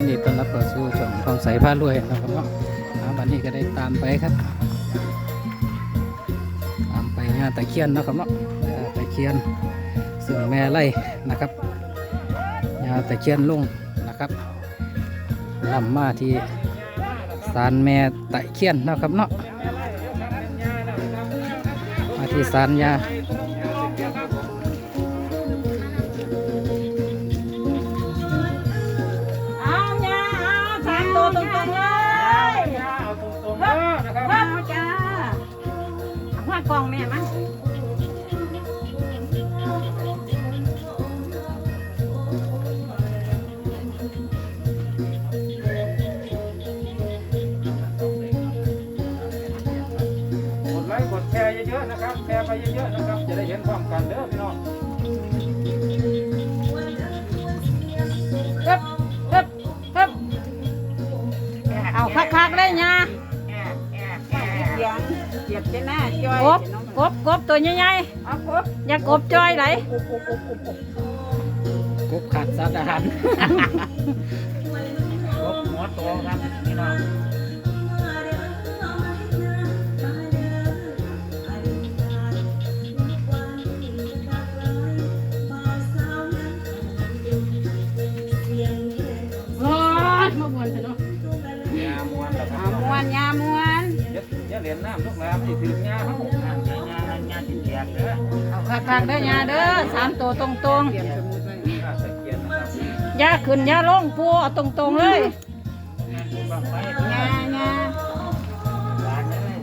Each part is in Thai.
นดีต้อนรับเข้าสู่ช่องของใสผ้ารวยนะครับเนาะอ่าวันนี้ก็ได้ตามไปครับ ตามไปงานตะเคียนนะครับเนาะตะเคียนซึ่งแม่ไล่นะครับงานตะเคียนลุงนะครับนำมาที่ศาลแม่ตะเคียนนะครับเนาะมาที่ศาลยา ๆนะครับแชร์ไปเยอะๆนะครับ จะได้เห็นพร้อมกันเด้อพี่น้องฮึบฮึบฮึบเอาคักๆเลย nha เสียงเสียบจะหน้าจอยกบกบกบตัวใหญ่เอากบๆอย่ากบจ้อยไหลกบขาดสารอาหารครบหัวโตครับพี่น้อง รียญน้ำทุกน้ำที่ถือยาเขางานงานงานติดแจกเด้อเอาคักๆเด้อยาเด้อสามตัวตรงข้าตะเกียนนะครับๆอยาขึ้นอยาลงปูเอาตรงๆเลยบังไฟงางาหวานเลย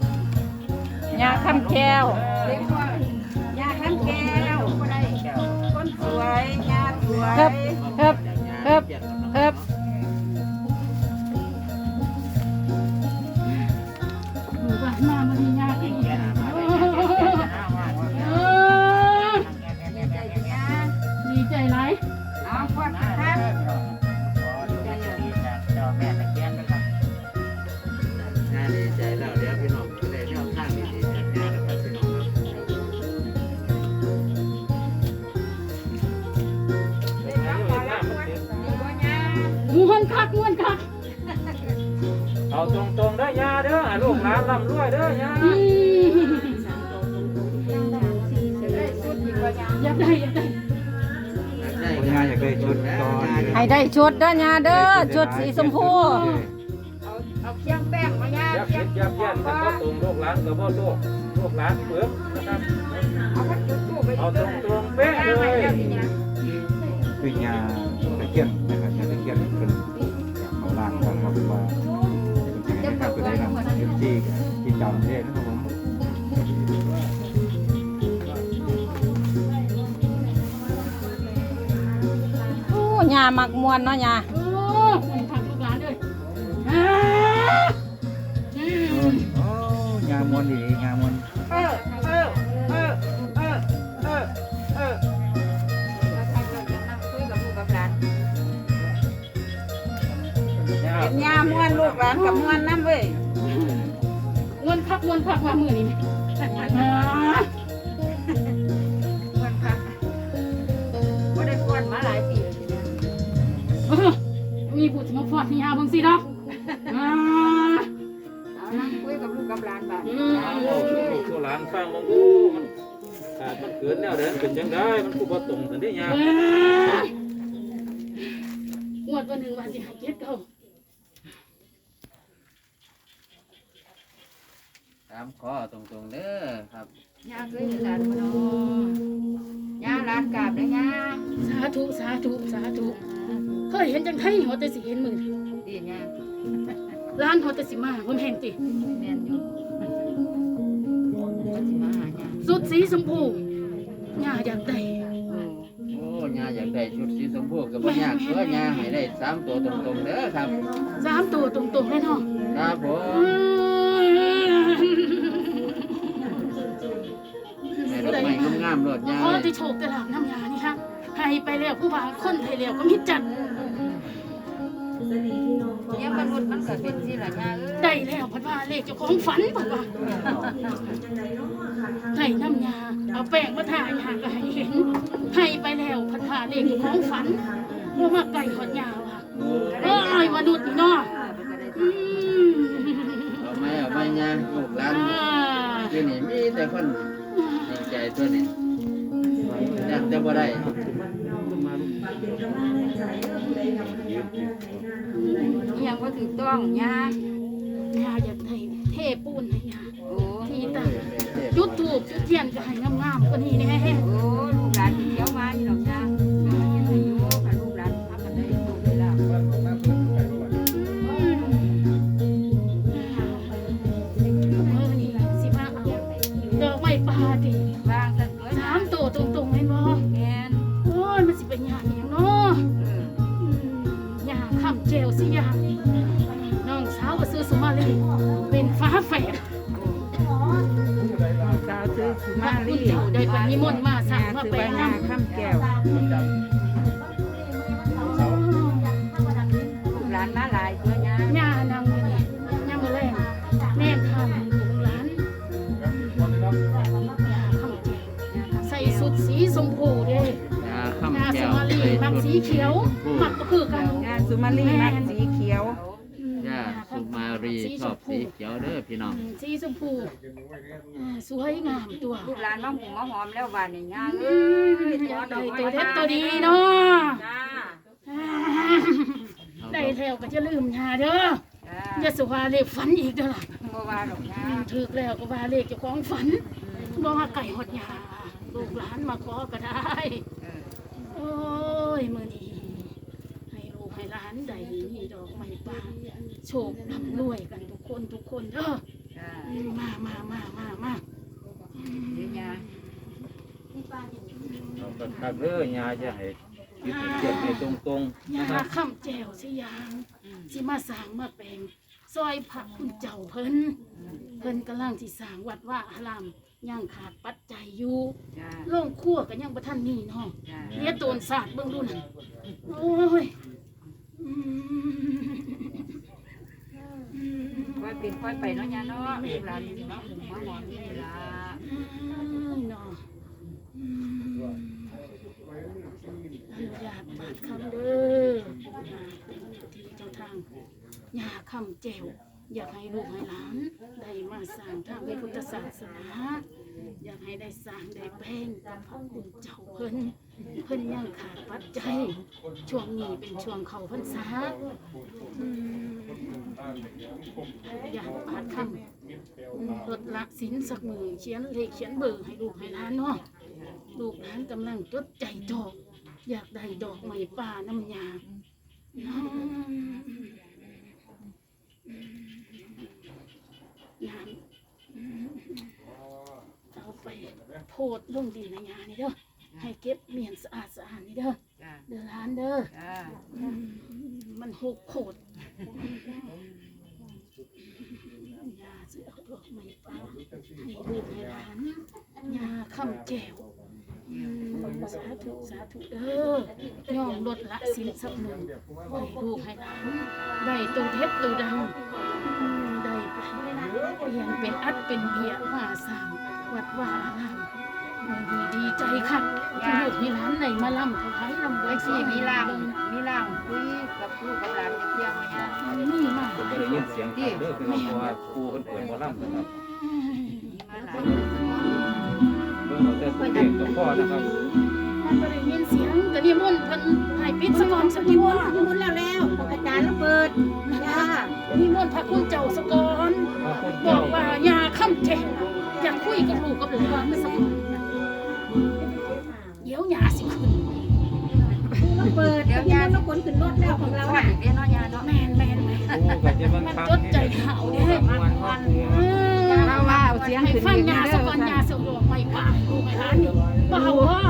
อยาคำแก้ว เล็กว่ายาขันแก้วก็ได้แก้วคนสวยยาสวยเฮิบเฮิบเฮิบเฮิบ คักม้วนคักเอาตรงๆเด้อยาเด้อให้ลูกหลานร่ำรวยเด้อยาอืมได้สุดดีกว่ายาอยากได้อยากได้ได้งานอยากได้ชุดก่อนให้ได้ชุดเด้อยาเด้อชุดสีชมพูเอาเอาเคียงแป้งมายายับเคียเย็งนยับเย็นกันก็ตรงลูกหลานกับพ่อลูกลูกหลานเปลือกนะครับเอาพัดจุดตู้ไปเอาตรงตรงๆเป๊ะเลยคืองาำที่ที่จำได้นะครับผมโอ้ยามักมวนเนาะยาโอ้มันคักลูกหลานเลยอ่าอืมโอ้งานมวนดีงานมวนเออเออเออเออเออเออคุยกับลูกกับหลานเป็นยามวนลูกหลานกับมวนน้ำเว้ยมวนคักมวนคักว่ามือนี่อ่ามวนค่ะว่าได้ปวนมาหลายปีแล้วทีเดียวเออมีผู้จะมาฟอดที่ยาเบิ่งสิเนาะอ่าเอานั่งคุยกับลูกกับหลานบ้านอืเอามลูกตัวหลานฟังมึงดูมันขาดมันเกินแนวเดินเป็นยังไงมันกูบ่ตรงสันได้ยาเอ้ยงวดวันหนึ่งวันที่หาเจ็ดเก้าามขอตรงๆเด้อครับยาเคยเห็นหลานบ่เนาะยาหลานกราบเด้อยาสาธุสาธุสาธุเคยเห็นจังไทหัวแต่สิเห็นมือดียาร้านหัวแต่สิมาผมเห็นติแม่นอยู่ว่าสิมาหายาสุดสีชมพูย่าอยากได้โอ้ยาอยากได้ชุดสีชมพูกับบ่ยากเด้อยาให้ได้สามตัวตรงๆเด้อครับสามตัวตรงๆเลยเนาะครับผอืม ม อกไม้งามๆรถยาขอเลยที่โชคแต่ลาบน้ำยานี่ฮะให้ไปแล้วผู้ว่าคนไทยแล้วก็มิจัดเนี่ยมนุษย์มันก็เป็นสิล่ะยาเอ้ยได้แล้วพัดว่าเลขเจ้าของฝันพัดว่าให้น้ำยาเอาแป้งมาทายาก็ให้เห็นให้ไปแล้วพัดว่าเลขเจ้าของฝันว่ามาไก่หอดยาว่ะโอ้ยมนุษย์นี่เนาะอืมเอาไหมเอาไหมยาลูกหลานอ่าที่นี่มีแต่คนดีใจตัวนี้ ยังจะบ่ได้ยังบ่ถูกต้องย่าย่าอยากให้เทปูนให้ย่าโอ้ที่ตั้งจุดถูกจุดเทียนก็ให้งามๆกว่านี้แน่โอ้ลูกหลานที่เที่ยวมาอยู่ดอกย่าอายุค่ะลูกหลานทำกันได้ถูกเวลามือนี่สิมาเอาดอกไม้ป่าติวา งสักตัวสามตัวตรงๆเห็นบ่แม่นโอ้ยมันสิเป็นหยังอีหยังเนาะเอออืมหยังคำเจลสิหยังน้องสาวก็ซื้อสุมาลีเป็นฟ้าแฝดสาวซื้อสุมามาลีลีเจ้าได้ปณิมนต์มาสั่งมาซื้อแปลใบงนาน้ำ ข้ามแก้ว มักก็คือกันย่าสุมาลีมักสีเขียวยาสุมารีชอบสีเขียวเด้อพี่น้องสีชมพูอ่าสวยงามตัวลูกหลานมาหูมาหอมแล้ววันนี้ย่าอืเอ้ยมอยากได้ตัวเด็ดตัวดีเนาะจ้าอ่าได้แล้วก็จะลืมยาเด้อจ้าอย่าสว่าเลขฝันอีกเด้อล่ะบ่ว่าดอกย่าอืมถึกแล้วก็ว่าเลขเจ้าของฝันบ่ว่าไก่หดยาลูกหลานมาขอก็ได้ เออโอ้ย มื้อนี้ให้ลู กให้หลานได้มีดอกไม้ป่าโชคร่ำรวยกันทุกคนทุกคนเด้อจ้าอืมมามามามามาอืมเดี๋ยวย่าเอากระทักเด้อยาจะให้คิดให้เขียนให้ตรงๆยานะครับคำแจวสิยางสิมาสร้างมาแปลงซอยพระคุณเจ้าเพิ่นเพิ่นกำลังสิสร้างวัดว่าอารามยังขาดปัจจัยอยู่จ้าโรงครัวก็ยังบ่ทันมีเนาะจ้าเรียโตนศาสตร์เบิ่งดูนั่นโอ้ย เป็นค่อยไปเนาะยาเนาะลูกหลานมาหูมาหอนี่ล่ะเนาะอืมญาตบาดคำเด้อที่เจ้าทางยาคำแจวอยากให้ลูกให้หลาน ได้มาสร้างทางในพุทธศาสนา อยากให้ได้สร้างได้แป้งกับพระคุณเจ้าเพิ่นเพิ่นยังขาดปัจจัยช่วงนี้เป็นช่วงเขาพรรษาอืมอยากปาดคำลดละสินสักมือเขียนเลขเขียนเบอร์ให้ลูกให้หลานเนาะลูกหลานกำลังจดใจดอก อยากได้ดอกไม้ป่าน้ำยาน้ำ น้ำเอาไปโพดลงดินในงานนี่เด้อให้เก็บเมียนสะอาดสะอาดนี่เด้อจ้าเด้อร้านเด้อจ้าอืมมันหกโขดยาเสือดอกไม้ป่าให้ลูกให้หลานยาคำแก้วอืมสาธุสาธุเด้อย่อมลดละสินสักหนึ่งให้ลูกให้หลานได้ตัวเทพตัวดังอืมได้ไปเปลี่ยนเป็นอัดเป็นเบียร์มาสร้างวัดว่าอารามวันนี้ ดีใจค่ะที่ลูกมีร้านไหนมาล่ำถวายลำไว้ไว้ที่ที่มีมีล่าล่างงมีล่างคุยกับลูกกับหลานจะเที่ยวมาย่านี่มาก็ได้ยินเสียงกันเด้อพี่น้องเพราะว่าครูเพิ่นเปิดหมอลำนะครับมาหลายเบิ่งเอาแต่ตัวเลขกับพ่อนะครับมันก็ได้ยินเสียงกระดิ่มนต์เพิ่นให้ปิดสะก่อนสักนิมนต์มุนแล้วแล้วอาจารย์ระเบิดจ้านิมนต์พระคุณเจ้าสะก่อนบอกว่าอย่าค้ำแจงอยากคุยกับลูกกับหลานมาสักก่อ นเดี๋ยวอย่าสิขึ้นระเบิดเดี๋ยวยาทุกคนขึ้นรถแล้วของเราอะเดี๋ยวนอยาเนาะแม่นแม่นแม่นครูก็จะบังมันคับจดใจเห่าเด้มันมันเออเราว่าเอาเสียงให้ขึ้นฟังเด้ยาอสกอนยาสดวกไม่ป่าลูกไม่ร้านนี่เบาว่า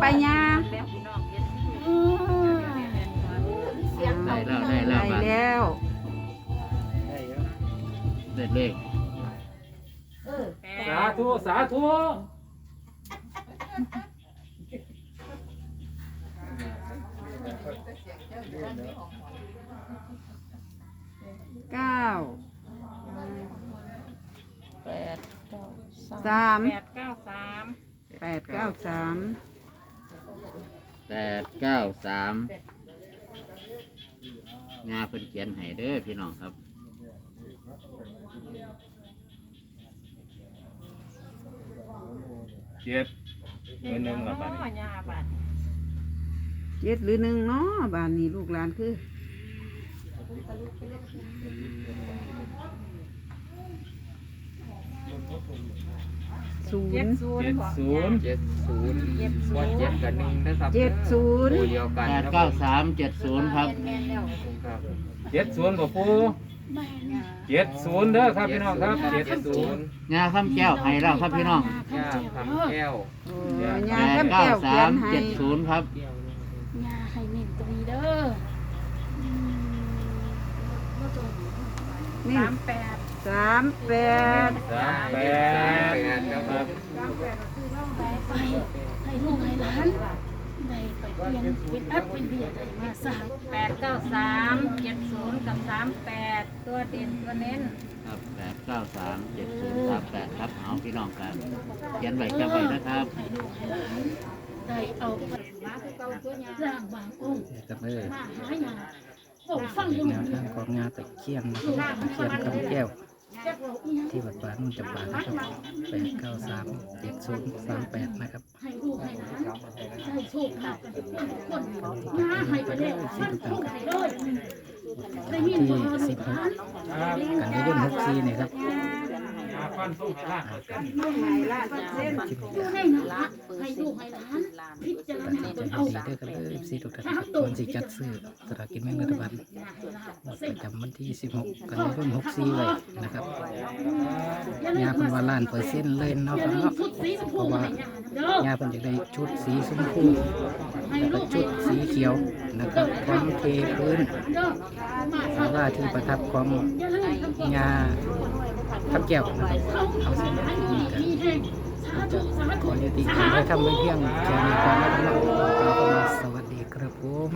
ไปยาได้แล้วได้แล้วได้บัดแล้วได้เลขสาธุสาธุเก้าแปดเก้าสามสามแปดเก้าสาม แปดเก้าสาม แปดเก้าสามงาเพิ่นเขียนให้เด้อพี่น้องครับ เจ็ดเงินหนึ่งละบาทยาบัดเจ็ดหรือหนึ่งเนาะบ้านนี้ลูกหลานคือ ศูนย์เจ็ดศูนย์ เจ็ดศูนย์ว่าเจ็ดกับหนึ่งนะครับเจ็ดศูนย์เดียวกันแปดเก้าสามเจ็ดศูนย์ครับเจ็ดศูนย์กับปูเจ็ดศูนย์เด้อครับพี่น้องครับเจ็ดศูนย์งาข้ามแก้วให้แล้วครับพี่น้องยาคำแก้วโอ้แปยาดข้ามเก้าแก้วเขีสายนมให้เจ็ดศูนย์ครับยาให้เน้นตรงนี้เด้ออืมนี่สามแปด สามแปดสามแปดครับไปไปให้ลูกให้หลานได้ไปเปลี่ยนเป็นแอปเป็นเบียร์ได้มาสร้างแปดเก้าสามเจ็ดศูนย์กับสามแปดตัวเด่นตัวเน้นครับแปดเก้าสามเจ็ดศูนย์สามแปดครับเอาพี่น้องกันเขียนไว้จำไว้นะครับให้ลูกให้หลานได้เอาไปร่างบางองค์กับเลยมาหายาผมฟังอยู่แนวทางของงาตะเคียนนะครับตะเคียนคำแก้ว ที่วัดบ้านนุ่นจำปานะครับแปดเก้าสามเจ็ดศูนย์สามแปดนะครับให้ลูกให้หลานให้โชคลาภกันทุกคนมาให้ไปแล้วฟันทุกให้เลยได้ยินบ่ที่ลูสิกบหหลากนกันยายนหกสี่นะครับมา ฟันสู้ให้ล่างอยู่ในนั้นละให้ลูกให้หลานพิจารณาใจตนดีเอาเด้อกันเลยสี่ทุกท่านครับก่อนสิจัดซื้อสลากกินแบ่งรัฐบาลประจำวันที่ 16 กันยายน64ไว้นะครับยาเพิ่นว่าล้านเปอร์เซ็นต์เลยเนาะครับเนาะชุดสีชมเพพูราะว่าให้ยาเด้อยาเพิ่นอยากได้ชุดสีชมพูแล้วก็ชุดสีเขียวนะครับพร้อมเทพื้นเด้อมาศาลาที่ประทับของอย่าลืม ทำความงาทับแก้วนะครับเขาเอาทำสิ่งให้ที่ดีกันมีแห่งสาธุสาขธุอยุติการให้ทำไว้เพียงแค่นี้ก่อนนะครับกล่าวคำว่าสวัสดีครับผม